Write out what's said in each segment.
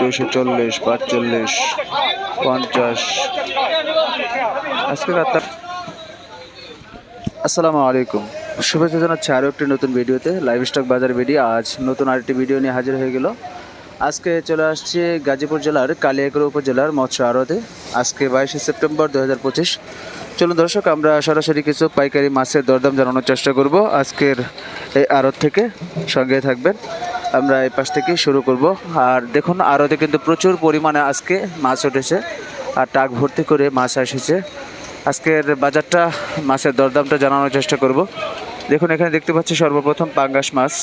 দুশো চল্লিশ, পাঁচচল্লিশ, পঞ্চাশ। আজকে রাত আসসালামু আলাইকুম। শুভেচ্ছা জানাচ্ছি আরও একটি নতুন ভিডিওতে, লাইভ স্টক বাজার ভিডিও আজ নতুন আরেকটি ভিডিও নিয়ে হাজির হয়ে গেল। আজকে চলে আসছে গাজীপুর জেলার কালিয়াগড় উপজেলার মৎস্য আড়তে। আজকে বাইশে সেপ্টেম্বর দু হাজার পঁচিশ। চলুন দর্শক, আমরা সরাসরি কিছু পাইকারি মাছের দরদাম জানানোর চেষ্টা করব। আজকের এই আড়ত থেকে সঙ্গে থাকবেন। আমরা এই পাশ থেকে শুরু করব। আর দেখুন, আড়তে কিন্তু প্রচুর পরিমাণে আজকে মাছ উঠেছে। আর টাক ভর্তি করে মাছ এসেছে আজকের বাজারটা, মাছের দরদামটা জানানোর চেষ্টা করব। দেখুন, এখানে দেখতে পাচ্ছি সর্বপ্রথম পাঙ্গাস মাছ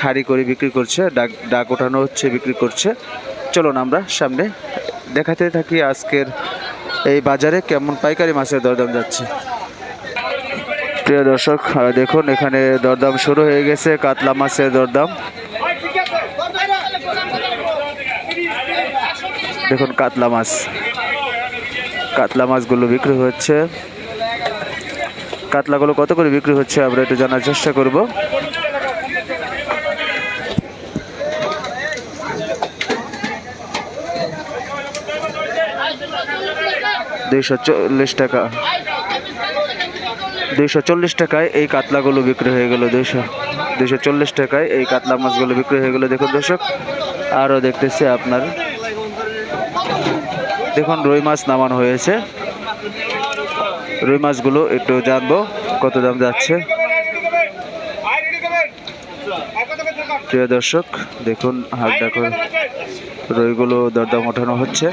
খাড়ি করে বিক্রি করছে। ডাক ডাক ওঠানো হচ্ছে, বিক্রি করছে। চলুন আমরা সামনে দেখাতে থাকি আজকের এই বাজারে কেমন পাইকারি মাছের দরদাম যাচ্ছে। প্রিয় দর্শক দেখুন, এখানে দরদাম শুরু হয়ে গেছে, কাতলা মাছের দরদাম। দেখুন, কাতলা মাছ। কাতলা মাছগুলো বিক্রি হচ্ছে। কাতলাগুলো কত করে বিক্রি হচ্ছে, আমরা একটু জানার চেষ্টা করব। দুইশো চল্লিশ টাকা। দুইশো চল্লিশ টাকায় এই কাতলাগুলো বিক্রি হয়ে গেল দুইশো দুইশো চল্লিশ টাকায় এই কাতলা মাছগুলো বিক্রি হয়ে গেল। দেখুন দর্শক, আরও দেখতেছি আপনার। দেখুন রুই মাছ নামানো হয়েছে। রুই মাছগুলো একটু জানব কত দাম যাচ্ছে। প্রিয় দর্শক, দেখুন হালকা করে রুইগুলো দরদাম ওঠানো হচ্ছে।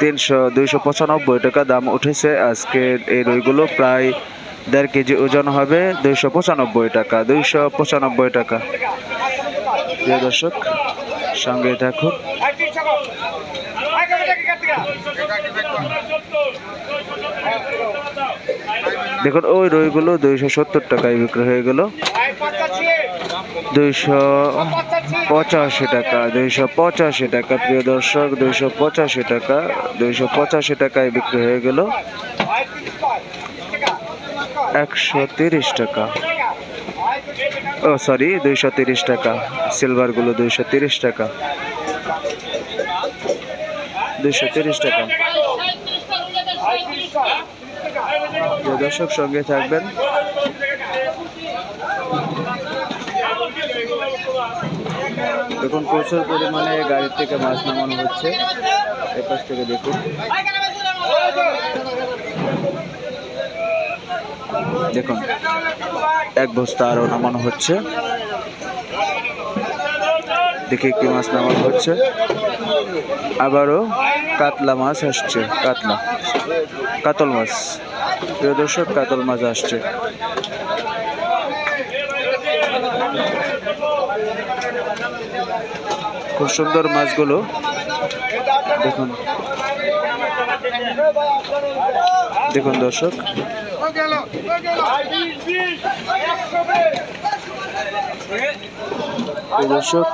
তিনশো দুইশো পঁচানব্বই টাকা দাম উঠেছে আজকে এই রইগুলো, প্রায় দেড় কেজি ওজন হবে দুইশো পঁচানব্বই টাকা, দুইশো পঁচানব্বই টাকা। প্রিয় দর্শক, সঙ্গে থাকুন। দেখুন, ওই রইগুলো দুইশো সত্তর টাকায় বিক্রি হয়ে গেল। দুইশো পঁচাশি টাকা, দুইশো পঁচাশি টাকা, প্রিয় দর্শক, দুইশো পঁচাশি টাকা, দুইশো পঁচাশি টাকায় বিক্রি হয়ে গেল একশো তিরিশ টাকা। ও সরি দুইশো তিরিশ টাকা সিলভারগুলো দুইশো তিরিশ টাকা। দুইশো তিরিশ টাকা। দর্শক, সঙ্গে থাকবেন। দেখুন, প্রচুর পরিমাণে গাড়ির থেকে মাছ নামানো হচ্ছে। এপাশ থেকে দেখুন। দেখুন, এক বস্তা আরও নামানো হচ্ছে। দেখি কি মাছ নামানো হচ্ছে। আবারও কাতলা মাছ আসছে, কাতলা। কাতল মাছ। প্রিয় দর্শক, কাতল মাছ আসছে। খুব সুন্দর মাছগুলো। দেখুন। দেখুন দর্শক। দর্শক।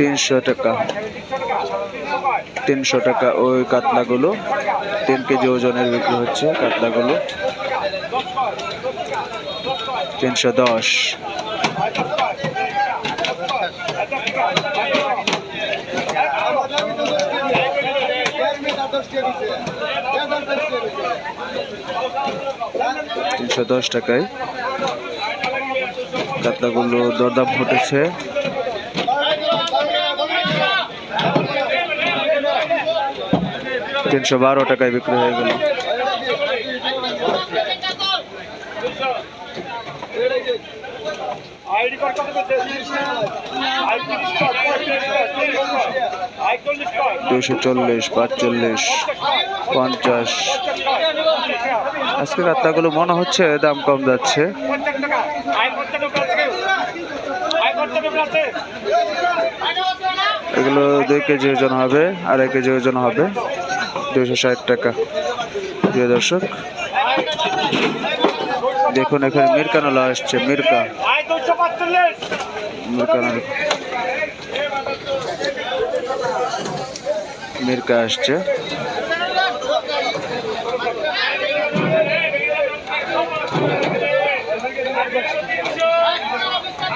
তিনশো টাকা। তিনশো টাকা ওই কাতলাগুলো। তিন কেজি ওজনের বিক্রি হচ্ছে কাতলাগুলো। তিনশো দশ। তিনশো দশ টাকায় কাতলাগুলো দরদাম ঘটেছে। তিনশো বারো টাকায় বিক্রি হয়ে গেল। দুইশো চল্লিশ, পাঁচচল্লিশ, পঞ্চাশ। আজকে কাতলাগুলো মনে হচ্ছে দাম কম যাচ্ছে। এগুলো দুই কেজি ওজন হবে, আড়াই কেজি ওজন হবে। দুইশো ষাট টাকা। প্রিয় দর্শক, দেখুন এখানে মিরকানোলা আসছে, মিরকা। মিরকানোলা মিরকা আসছে।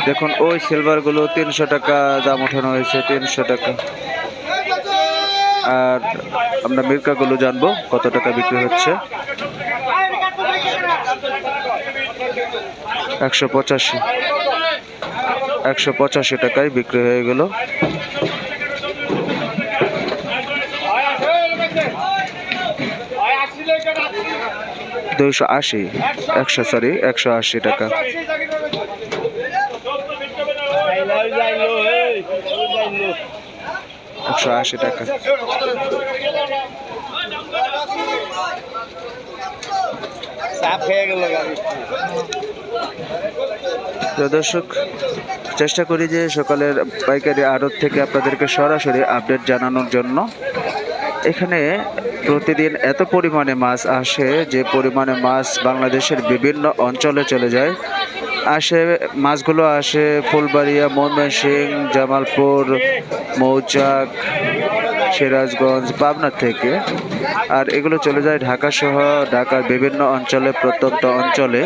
দেখুন, ওই সিলভারগুলো তিনশো টাকা দাম ওঠানো হয়েছে, তিনশো টাকা। আর আমরা মির্কাগুলো জানব কত টাকা বিক্রি হচ্ছে। একশো পঁচাশি। একশো পঁচাশি টাকায় বিক্রি হয়ে গেল। দুইশো আশি, একশো সরি একশো আশি টাকা আশি যাইলো এই যাইলো একশো আশি টাকা। দর্শক চেষ্টা করি যে সকালের পাইকারি আড়ত থেকে আপনাদেরকে সরাসরি আপডেট জানানোর জন্য। এখানে প্রতিদিন এত পরিমাণে মাছ আসে যে পরিমাণে মাছ বাংলাদেশের বিভিন্ন অঞ্চলে চলে যায়। আসে, মাছগুলো আসে, ফুলবাড়িয়া, ময়মনসিং, জামালপুর, মৌচাক, সিরাজগঞ্জ, পাবনা থেকে। আর এগুলো চলে যায় ঢাকা সহ ঢাকার বিভিন্ন অঞ্চলে, প্রত্যন্ত অঞ্চলে।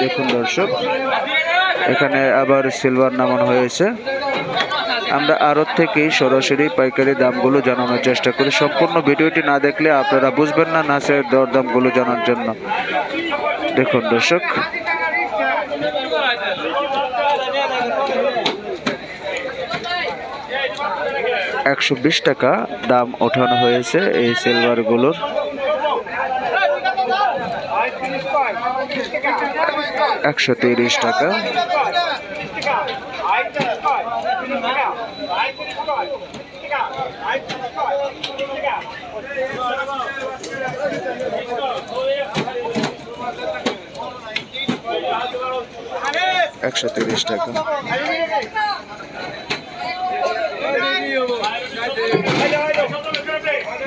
দেখুন দর্শক, এখানে আবার সিলভার নামানো হয়েছে। আমরা আড়ত থেকেই সরাসরি পাইকারি দামগুলো জানানোর চেষ্টা করি। সম্পূর্ণ ভিডিওটি না দেখলে আপনারা বুঝবেন না নাচের দরদামগুলো জানার জন্য। দেখুন দর্শক একশো বিশ টাকা দাম ওঠানো হয়েছে এই সিলভারগুলোর একশো তিরিশ টাকা আয় তিরিশ কয় তিরিশ টাকা আয় তিরিশ কয় তিরিশ টাকা আয় তিরিশ কয় তিরিশ টাকা একশো তিরিশ টাকা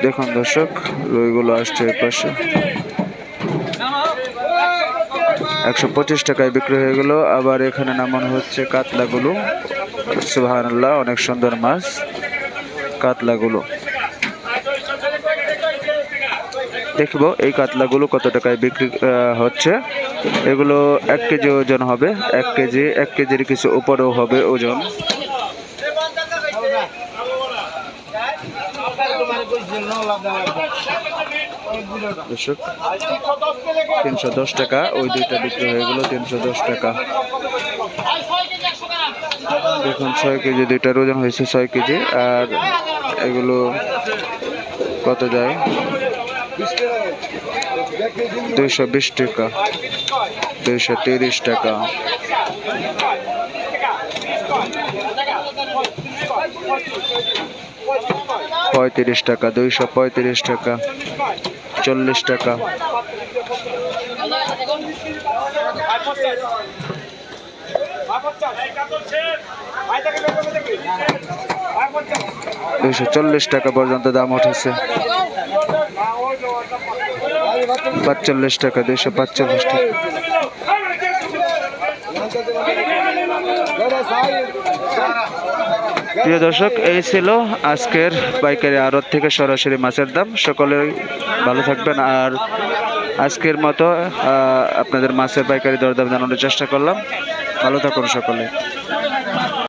দেখুন দর্শক, রুইগুলো আসছে এর পাশে। একশো পঁচিশ টাকায় বিক্রি হয়ে গেল। আবার এখানে নামানো হচ্ছে কাতলাগুলো। সুবাহান্লাহ অনেক সুন্দর মাছ, কাতলাগুলো। দেখব এই কাতলাগুলো কত টাকায় বিক্রি হচ্ছে। এগুলো এক কেজি ওজন হবে, এক কেজি, এক কেজির কিছু উপরেও হবে ওজন। তিনশো দশ টাকা, ওই দুইটা বিক্রি হয়ে গেল, তিনশো দশ টাকা। দেখুন, ছয় কেজি, দুইটার ওজন হয়েছে ছয় কেজি, আর এগুলো কত যায়? দুইশো বিশ টাকা, দুইশো তিরিশ টাকা। পঁয়ত্রিশ টাকা, দুইশো পঁয়ত্রিশ টাকা, চল্লিশ টাকা। দুইশো চল্লিশ টাকা পর্যন্ত দাম উঠেছে। পাঁচচল্লিশ টাকা, দুইশো পাঁচচল্লিশ টাকা। প্রিয় দর্শক, এই ছিল আজকের পাইকারি আড়ত থেকে সরাসরি মাছের দাম। সকলে ভালো থাকবেন আর আজকের মতো আপনাদের মাছের পাইকারি দরদাম জানানোর চেষ্টা করলাম। ভালো থাকুন সকলে।